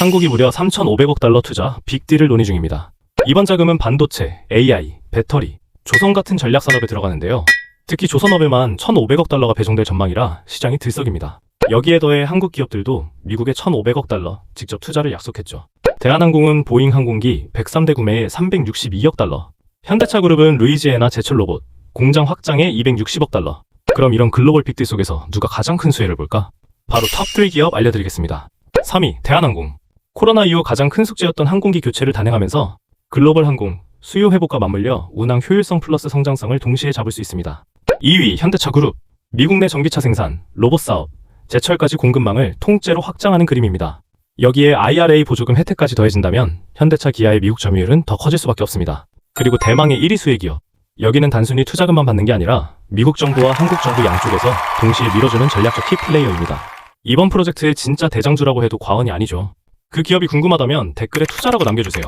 한국이 무려 3,500억 달러 투자 빅딜을 논의 중입니다. 이번 자금은 반도체, AI, 배터리, 조선 같은 전략 산업에 들어가는데요. 특히 조선업에만 1,500억 달러가 배정될 전망이라 시장이 들썩입니다. 여기에 더해 한국 기업들도 미국에 1,500억 달러 직접 투자를 약속했죠. 대한항공은 보잉 항공기 103대 구매에 362억 달러, 현대차그룹은 루이지애나 제철 로봇 공장 확장에 260억 달러. 그럼 이런 글로벌 빅딜 속에서 누가 가장 큰 수혜를 볼까? 바로 톱3 기업 알려드리겠습니다. 3위 대한항공. 코로나 이후 가장 큰 숙제였던 항공기 교체를 단행하면서 글로벌 항공 수요 회복과 맞물려 운항 효율성 플러스 성장성을 동시에 잡을 수 있습니다. 2위 현대차 그룹. 미국 내 전기차 생산, 로봇 사업, 제철까지 공급망을 통째로 확장하는 그림입니다. 여기에 IRA 보조금 혜택까지 더해진다면 현대차 기아의 미국 점유율은 더 커질 수밖에 없습니다. 그리고 대망의 1위 수혜 기업. 여기는 단순히 투자금만 받는 게 아니라 미국 정부와 한국 정부 양쪽에서 동시에 밀어주는 전략적 키플레이어입니다. 이번 프로젝트의 진짜 대장주라고 해도 과언이 아니죠. 그 기업이 궁금하다면 댓글에 투자라고 남겨주세요.